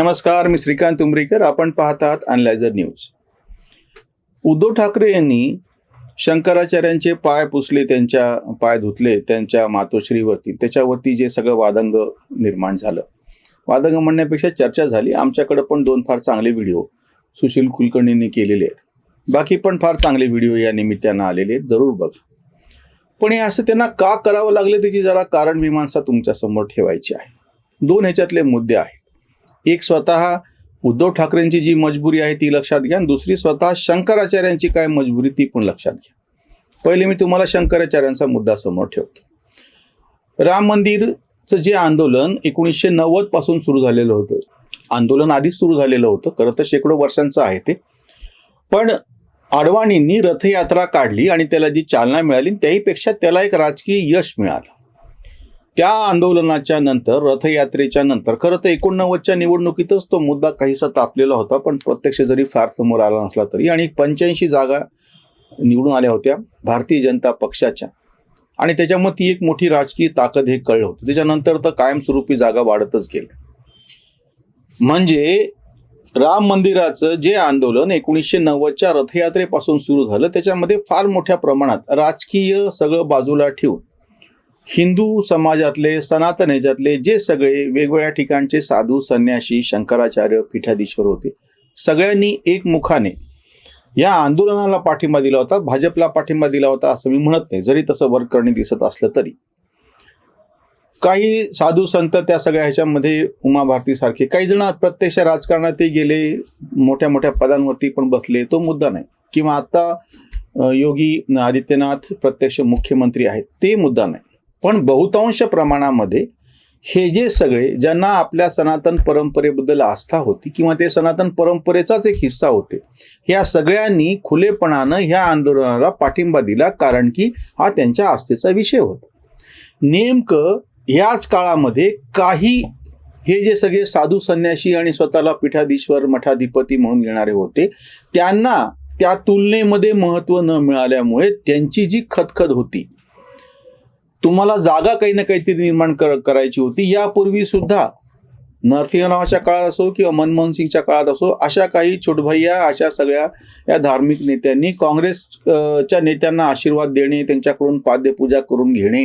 नमस्कार मी श्रीकांत उमरीकर. आपण पाहतात अनलायझर न्यूज उद्धव ठाकरे यांनी शंकराचार्यांचे पाय पुसले त्यांच्या पाय धुतले त्यांच्या मातोश्रीवरती त्याच्यावरती जे सगळं वादंग निर्माण झालं. वादंग म्हणण्यापेक्षा चर्चा झाली. आमच्याकडे पण दोन फार चांगले व्हिडिओ सुशील कुलकर्णींनी केलेले आहेत. बाकी पण फार चांगले व्हिडिओ या निमित्तानं आलेले आहेत. जरूर बघ. पण हे असं त्यांना का करावं लागलं? त्याची जरा कारण मीमांसा तुमच्यासमोर ठेवायची आहे. दोन ह्याच्यातले मुद्दे आहेत. एक स्वतः उद्धव ठाकरेंची जी मजबुरी आहे ती लक्षात घ्या. आणि दुसरी स्वतः शंकराचार्यांची काय मजबुरी ती पण लक्षात घ्या. पहिले मी तुम्हाला शंकराचार्यांचा मुद्दा समोर ठेवतो. राम मंदिरचं जे आंदोलन एकोणीसशे नव्वदपासून सुरू झालेलं होतं. आंदोलन आधीच सुरू झालेलं होतं. खरं तर शेकडो वर्षांचं आहे ते. पण आडवाणींनी रथयात्रा काढली आणि त्याला जी चालना मिळाली त्याहीपेक्षा त्याला एक राजकीय यश मिळालं. त्या आंदोलनाच्या नंतर रथयात्रेच्या नंतर खरं तर एकोणनव्वदच्या निवडणुकीतच तो मुद्दा काहीसा तापलेला होता पण प्रत्यक्ष जरी फार समोर आला नसला तरी. आणि पंच्याऐंशी जागा निवडून आल्या होत्या भारतीय जनता पक्षाच्या. आणि त्याच्यामुळे ती एक मोठी राजकीय ताकद हे कळलं होतं. त्याच्यानंतर तर कायमस्वरूपी जागा वाढतच गेल्या. म्हणजे राम मंदिराचं जे आंदोलन एकोणीसशे नव्वदच्या रथयात्रेपासून सुरू झालं त्याच्यामध्ये फार मोठ्या प्रमाणात राजकीय सगळं बाजूला ठेवून हिंदू समाजातले सनातन ह्याच्यातले जे सगळे वेगवेगळ्या ठिकाणचे साधू संन्याशी शंकराचार्य पीठाधीश्वर होते सगळ्यांनी एकमुखाने या आंदोलनाला पाठिंबा दिला होता भाजपला पाठिंबा दिला होता असं मी म्हणत नाही जरी तसं वर्क करणे दिसत असलं तरी. काही साधू संत त्या सगळ्या ह्याच्यामध्ये उमा भारतीसारखे काही जण प्रत्यक्ष राजकारणात ते गेले मोठ्या मोठ्या पदांवरती पण बसले तो मुद्दा नाही. किंवा आता योगी आदित्यनाथ प्रत्यक्ष मुख्यमंत्री आहेत ते मुद्दा नाही. पण बहुतांश प्रमाणामध्ये हे जे सगळे ज्यांना आपल्या सनातन परंपरेबद्दल आस्था होती किंवा ते सनातन परंपरेचाच एक हिस्सा होते ह्या सगळ्यांनी खुलेपणानं ह्या आंदोलनाला पाठिंबा दिला कारण की हा त्यांच्या आस्थेचा विषय होता. नेमकं याच काळामध्ये काही हे जे सगळे साधू संन्यासी आणि स्वतःला पीठाधीश्वर मठाधिपती म्हणून घेणारे होते त्यांना त्या तुलनेमध्ये महत्त्व न मिळाल्यामुळे त्यांची जी खतखत होती तुम्हाला जागा काही ना काहीतरी निर्माण कर करायची होती. यापूर्वी सुद्धा नरसिंहरावाच्या काळात असो किंवा मनमोहन सिंगच्या काळात असो अशा काही छोटभैया अशा सगळ्या या धार्मिक नेत्यांनी काँग्रेसच्या नेत्यांना आशीर्वाद देणे त्यांच्याकडून पाद्यपूजा करून घेणे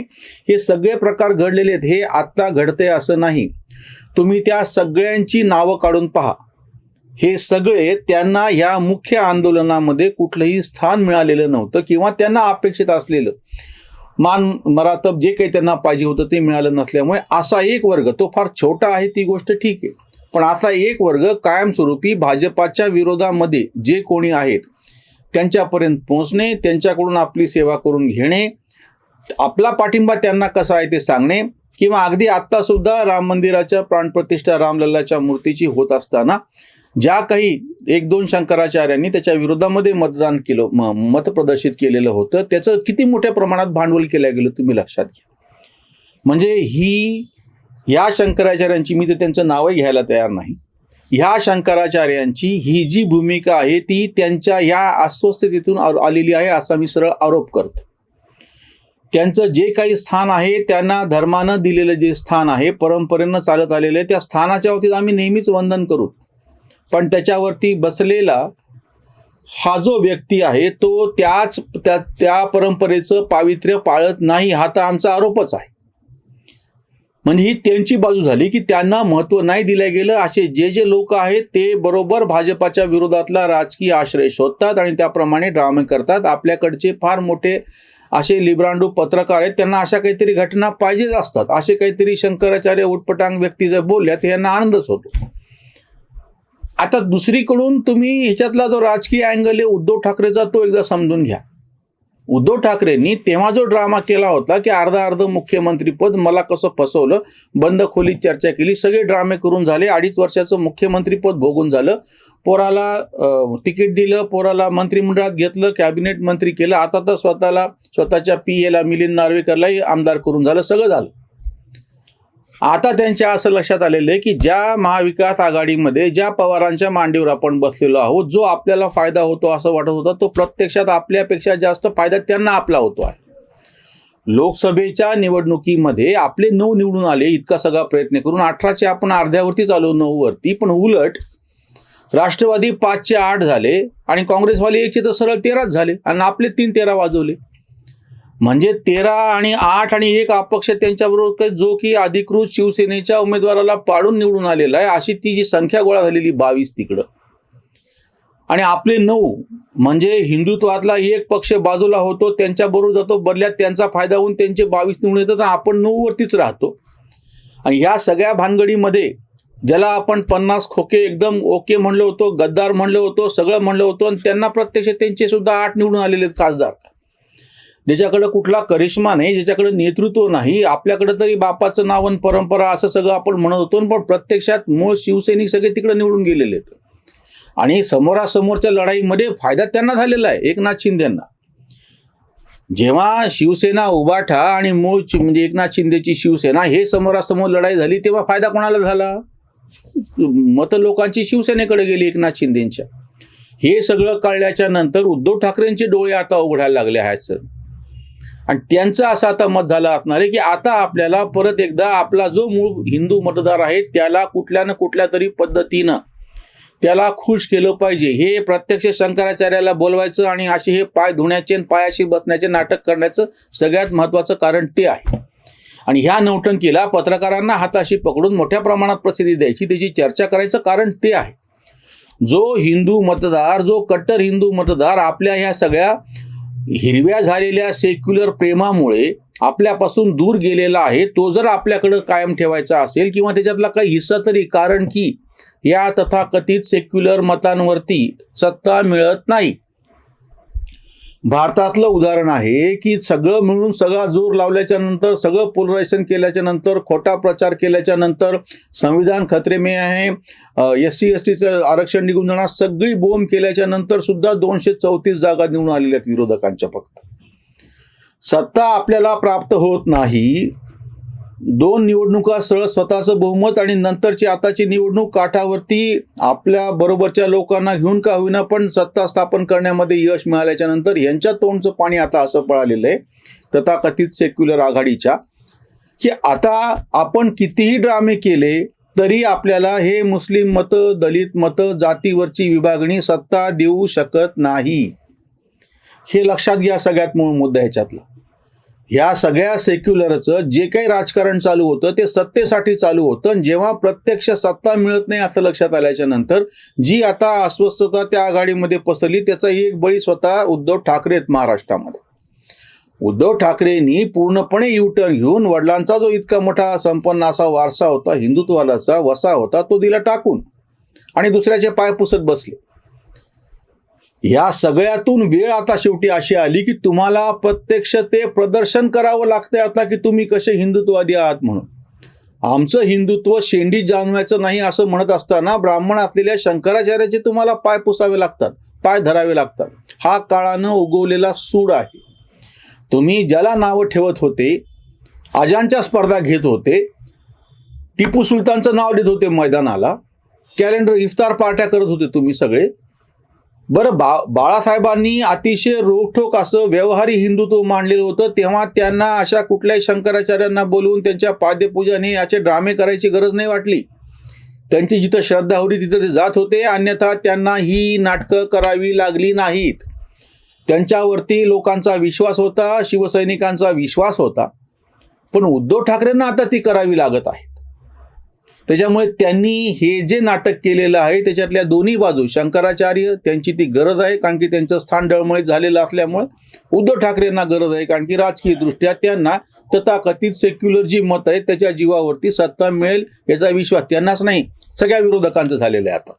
हे सगळे प्रकार घडलेले आहेत. हे आत्ता घडते असं नाही. तुम्ही त्या सगळ्यांची नावं काढून पहा. हे सगळे त्यांना या मुख्य आंदोलनामध्ये कुठलंही स्थान मिळालेलं नव्हतं किंवा त्यांना अपेक्षित असलेलं. मान मरातब जे काही त्यांना पाहिजे होतं ते मिळालं नसल्यामुळे असा एक वर्ग तो फार छोटा आहे ती गोष्ट ठीक आहे. पण असा एक वर्ग कायमस्वरूपी भाजपाच्या विरोधामध्ये जे कोणी आहेत त्यांच्यापर्यंत पोहोचणे त्यांच्याकडून आपली सेवा करून घेणे आपला पाठिंबा त्यांना कसा आहे ते सांगणे किंवा अगदी आत्तासुद्धा राम मंदिराच्या प्राणप्रतिष्ठा रामलल्लाच्या मूर्तीची होत असताना ज्या काही एक दोन शंकराचार्यांनी त्याच्या विरोधामध्ये मतदान केलं म- मत प्रदर्शित केलेलं होतं त्याचं किती मोठ्या प्रमाणात भांडवल केलं गेलं तुम्ही लक्षात घ्या. म्हणजे ही या शंकराचार्यांची मी तर त्यांचं नावही घ्यायला तयार नाही. ह्या शंकराचार्यांची ही जी भूमिका आहे ती त्यांच्या या अस्वस्थतेतून आलेली आहे असा मी सरळ आरोप करतो. त्यांचं जे काही स्थान आहे त्यांना धर्मानं दिलेलं जे स्थान आहे परंपरेनं चालत आलेलं आहे त्या स्थानाच्या बाबतीत आम्ही नेहमीच वंदन करू. पण त्याच्यावरती बसलेला हा जो व्यक्ती आहे तो त्याच त्या त्या परंपरेचं पावित्र्य पाळत नाही हा तर आमचा आरोपच आहे. म्हणजे ही त्यांची बाजू झाली की त्यांना महत्त्व नाही दिलं गेलं असे जे जे लोक आहेत ते बरोबर भाजपाच्या विरोधातला राजकीय आश्रय शोधतात आणि त्याप्रमाणे ड्रामे करतात. आपल्याकडचे फार मोठे असे लिब्रांडू पत्रकार आहेत त्यांना अशा काहीतरी घटना पाहिजेच असतात. असे काहीतरी शंकराचार्य उटपटांग व्यक्ती जर बोलल्या तर यांना आनंदच होतो. आता दुसरीकडून तुम्ही ह्याच्यातला जो राजकीय अँगल आहे उद्धव ठाकरेचा तो एकदा समजून घ्या. उद्धव ठाकरेंनी तेव्हा जो ड्रामा केला होता की अर्धा अर्ध मुख्यमंत्रीपद मला कसं फसवलं बंद खोलीत चर्चा केली सगळे ड्रामे करून झाले अडीच वर्षाचं मुख्यमंत्रीपद भोगून झालं पोराला तिकीट दिलं पोराला मंत्रिमंडळात घेतलं कॅबिनेट मंत्री केलं आता तर स्वतःला स्वतःच्या पी एला मिलिंद नार्वेकरलाही आमदार करून झालं सगळं झालं. आता त्यांच्या असं लक्षात आलेलं आहे की ज्या महाविकास आघाडीमध्ये ज्या पवारांच्या मांडीवर आपण बसलेलो आहोत जो आपल्याला फायदा होतो असं वाटत होतं तो प्रत्यक्षात आपल्यापेक्षा जास्त फायदा त्यांना आपला होतो आहे. लोकसभेच्या निवडणुकीमध्ये आपले नऊ निवडून आले इतका सगळा प्रयत्न करून अठराचे आपण अर्ध्यावरतीच आलो नऊ वरती पण उलट राष्ट्रवादी पाचशे आठ झाले आणि काँग्रेसवाले एकशे तर सरळ तेराच झाले आणि आपले तीन तेरा वाजवले. म्हणजे तेरा आणि आठ आणि एक अपक्ष त्यांच्याबरोबर जो की अधिकृत शिवसेनेच्या उमेदवाराला पाडून निवडून आलेला आहे. अशी ती जी संख्या गोळा झालेली बावीस तिकडं. आणि आपले नऊ म्हणजे हिंदुत्वातला एक पक्ष बाजूला होतो त्यांच्याबरोबर जातो बदल्यात त्यांचा फायदा होऊन त्यांचे बावीस निवडून येतात आपण नऊ वरतीच राहतो. आणि ह्या सगळ्या भानगडीमध्ये ज्याला आपण पन्नास खोके एकदम ओके म्हणलं होतो गद्दार म्हणलो होतो सगळं म्हणलं होतं आणि त्यांना प्रत्यक्ष त्यांचे सुद्धा आठ निवडून आलेले आहेत खासदार. ज्याच्याकडं कुठला करिश्मा नाही ज्याच्याकडे नेतृत्व नाही आपल्याकडं तरी बापाचं नाव आणि परंपरा असं सगळं आपण म्हणत होतो पण प्रत्यक्षात मूळ शिवसैनिक सगळे तिकडे निवडून गेलेले आहेत. आणि समोरासमोरच्या लढाईमध्ये फायदा त्यांना झालेला आहे एकनाथ शिंदेंना. जेव्हा शिवसेना उभाठा आणि मूळ शि- म्हणजे एकनाथ शिंदेची शिवसेना हे समोरासमोर लढाई झाली तेव्हा फायदा कोणाला झाला? मत लोकांची शिवसेनेकडे गेली एकनाथ शिंदेच्या. हे सगळं कळल्याच्या नंतर उद्धव ठाकरेंचे डोळे आता उघडायला लागले आहेत सर. आणि त्यांचं असं आता मत झालं असणार आहे की आता आपल्याला परत एकदा आपला जो मूळ हिंदू मतदार आहे त्याला कुठल्या ना कुठल्या तरी पद्धतीनं त्याला खुश केलं पाहिजे. हे प्रत्यक्ष शंकराचार्याला बोलवायचं आणि असे हे पाय धुण्याचे आणि पायाशी बसण्याचे नाटक करण्याचं सगळ्यात महत्त्वाचं कारण ते आहे. आणि ह्या नौटंकीला पत्रकारांना हाताशी पकडून मोठ्या प्रमाणात प्रसिद्धी द्यायची त्याची चर्चा करायचं कारण ते आहे. जो हिंदू मतदार जो कट्टर हिंदू मतदार आपल्या ह्या सगळ्या हिरव्या झालेल्या सेक्युलर प्रेमामुळे आपल्यापासून दूर गेलेला आहे तो जर आपल्याकडं कायम ठेवायचा असेल किंवा त्याच्यातला काही हिस्सा तरी कारण की या तथाकथित सेक्युलर मतांवरती सत्ता मिळत नाही. भारतातलं उदाहरण आहे की सगळं मिळून सगळा जोर लावल्याच्या नंतर सगळं पोलरायझेशन केल्याच्यानंतर खोटा प्रचार केल्याच्यानंतर संविधान खतरे आहे. एस सी एस टीचं आरक्षण निघून जाणार सगळी बोंब केल्याच्यानंतर सुद्धा दोनशे चौतीस जागा निवडून आलेल्या आहेत विरोधकांच्या फक्त. सत्ता आपल्याला प्राप्त होत नाही दोन निवडणुका सरळ स्वतःचं बहुमत आणि नंतरची आताची निवडणूक काठावरती आपल्या बरोबरच्या लोकांना घेऊन का होईना पण सत्ता स्थापन करण्यामध्ये यश मिळाल्याच्या नंतर यांच्या तोंडचं पाणी आता असं पळालेलं आहे. तथाकथित सेक्युलर आघाडीच्या. की आता आपण कितीही ड्रामे केले तरी आपल्याला हे मुस्लिम मतं दलित मतं जातीवरची विभागणी सत्ता देऊ शकत नाही. हे लक्षात घ्या सगळ्यात मूळ मुद्दा ह्याच्यातला. ह्या सगळ्या सेक्युलरचं जे काही राजकारण चालू होतं ते सत्तेसाठी चालू होतं. आणि जेव्हा प्रत्यक्ष सत्ता मिळत नाही असं लक्षात आल्याच्यानंतर जी आता अस्वस्थता त्या आघाडीमध्ये पसरली त्याचाही एक बळी स्वतः उद्धव ठाकरे आहेत महाराष्ट्रामध्ये. उद्धव ठाकरेंनी पूर्णपणे युटर्न घेऊन वडिलांचा जो इतका मोठा संपन्न असा वारसा होता हिंदुत्वालाचा वसा होता तो दिला टाकून. आणि दुसऱ्याचे पाय पुसत बसले. या सगळ्यातून वेळ आता शेवटी अशी आली की तुम्हाला प्रत्यक्ष ते प्रदर्शन करावं लागतंय आता की तुम्ही कसे हिंदुत्ववादी आहात म्हणून. आमचं हिंदुत्व शेंडी जाणवायचं नाही असं म्हणत असताना ब्राह्मण असलेल्या शंकराचार्याचे तुम्हाला पाय पुसावे लागतात पाय धरावे लागतात. हा काळानं उगवलेला सूड आहे. तुम्ही ज्याला नावं ठेवत होते अजांच्या स्पर्धा घेत होते टिपू सुलतानचं नाव देत होते मैदानाला कॅलेंडर इफ्तार पार्ट्या करत होते तुम्ही सगळे बरं बा बाळासाहेबांनी अतिशय रोखठोक असं व्यवहारी हिंदुत्व मांडलेलं होतं. तेव्हा त्यांना अशा कुठल्याही शंकराचार्यांना बोलवून त्यांच्या पाद्यपूजन हे याचे ड्रामे करायची गरज नाही वाटली. त्यांची जिथं श्रद्धा होती तिथं ते जात होते अन्यथा त्यांना ही नाटकं करावी लागली नाहीत. त्यांच्यावरती लोकांचा विश्वास होता शिवसैनिकांचा विश्वास होता. पण उद्धव ठाकरेंना आता ती करावी लागत आहे. त्याच्यामुळे त्यांनी हे जे नाटक केलेलं आहे त्याच्यातल्या दोन्ही बाजू शंकराचार्य त्यांची ती गरज आहे कारण की त्यांचं स्थान डळमळीत झालेलं असल्यामुळे उद्धव ठाकरेंना गरज आहे कारण की राजकीय दृष्ट्या त्यांना तथाकथित सेक्युलर जी मत आहे त्याच्या जीवावरती सत्ता मिळेल याचा विश्वास त्यांनाच नाही. सगळ्या विरोधकांचं झालेलं आहे आता.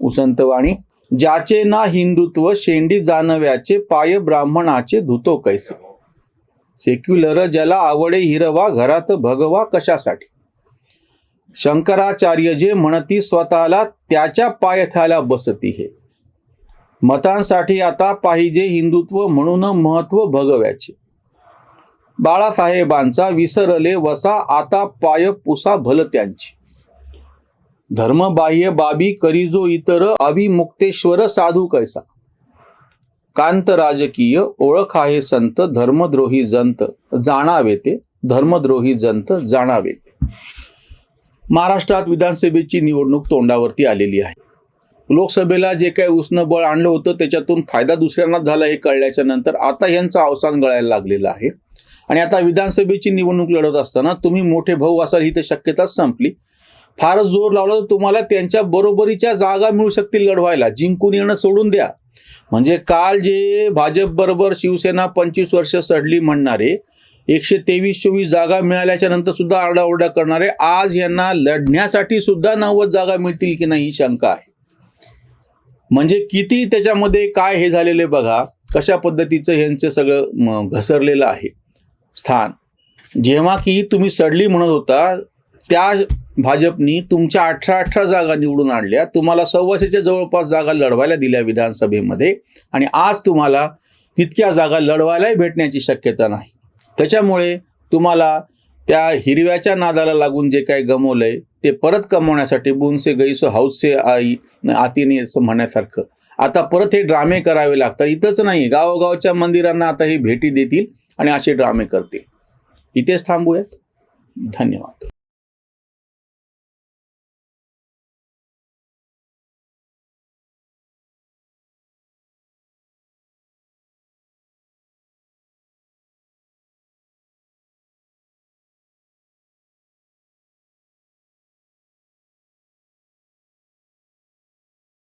उसंतवाणी ज्याचे ना हिंदुत्व शेंडी जानव्याचे पाय ब्राह्मणाचे धुतो कैसे? सेक्युलर ज्याला आवडे हिरवा घरात भगवा कशासाठी? शंकराचार्य जे म्हणती स्वतःला त्याच्या पायथ्याला बसती हे. मतांसाठी आता पाहिजे हिंदुत्व म्हणून महत्त्व भगव्याचे. बाळासाहेबांचा विसरले वसा आता पाय पुसा भल त्यांची. धर्मबाह्य बाबी करीजो इतर अभिमुक्तेश्वर साधू कैसा. कांत राजकीय ओळख आहे संत धर्मद्रोही जंत जाणावे ते धर्मद्रोही जंत जाणावे महाराष्ट्रात विधानसभेची निवडणूक तोंडावरती आलेली आहे. लोकसभेला जे काही उष्ण बळ आणलं होतं त्याच्यातून फायदा दुसऱ्यांना झाला हे कळल्याच्या नंतर आता यांचं अवसान गळायला लागलेलं आहे. आणि आता विधानसभेची निवडणूक लढत असताना तुम्ही मोठे भाऊ असाल ही तर शक्यताच संपली. फारच जोर लावला तर तुम्हाला त्यांच्या बरोबरीच्या जागा मिळू शकतील लढवायला. जिंकून येणं सोडून द्या. म्हणजे काल जे भाजप बरोबर शिवसेना पंचवीस वर्ष सडली म्हणणारे एकशे तेवीस चोवीस जागा मिळाल्याच्या नंतर सुद्धा आरडाओरडा करणारे आज यांना लढण्यासाठी सुद्धा नव्वद जागा मिळतील की नाही ही शंका आहे. म्हणजे किती त्याच्यामध्ये काय हे झालेले बघा कशा पद्धतीचं यांचं सगळं घसरलेलं आहे स्थान. जेव्हा की तुम्ही सडली म्हणत होता त्या भाजपनी तुमच्या अठरा अठरा जागा निवडून आणल्या. तुम्हाला सव्वाशेच्या जवळपास जागा लढवायला दिल्या विधानसभेमध्ये. आणि आज तुम्हाला तितक्या जागा लढवायलाही भेटण्याची शक्यता नाही. त्याच्यामुळे तुम्हाला त्या हिरव्याच्या नादाला लागून जे काही गमवलंय ते परत कमवण्यासाठी बुनसे गैस हौसे आई आतीने असं म्हणण्यासारखं. आता परत हे ड्रामे करावे लागतात. इथंच नाही गावोगावच्या मंदिरांना आता हे भेटी देतील आणि असे ड्रामे करतील. इथेच थांबूयात. धन्यवाद.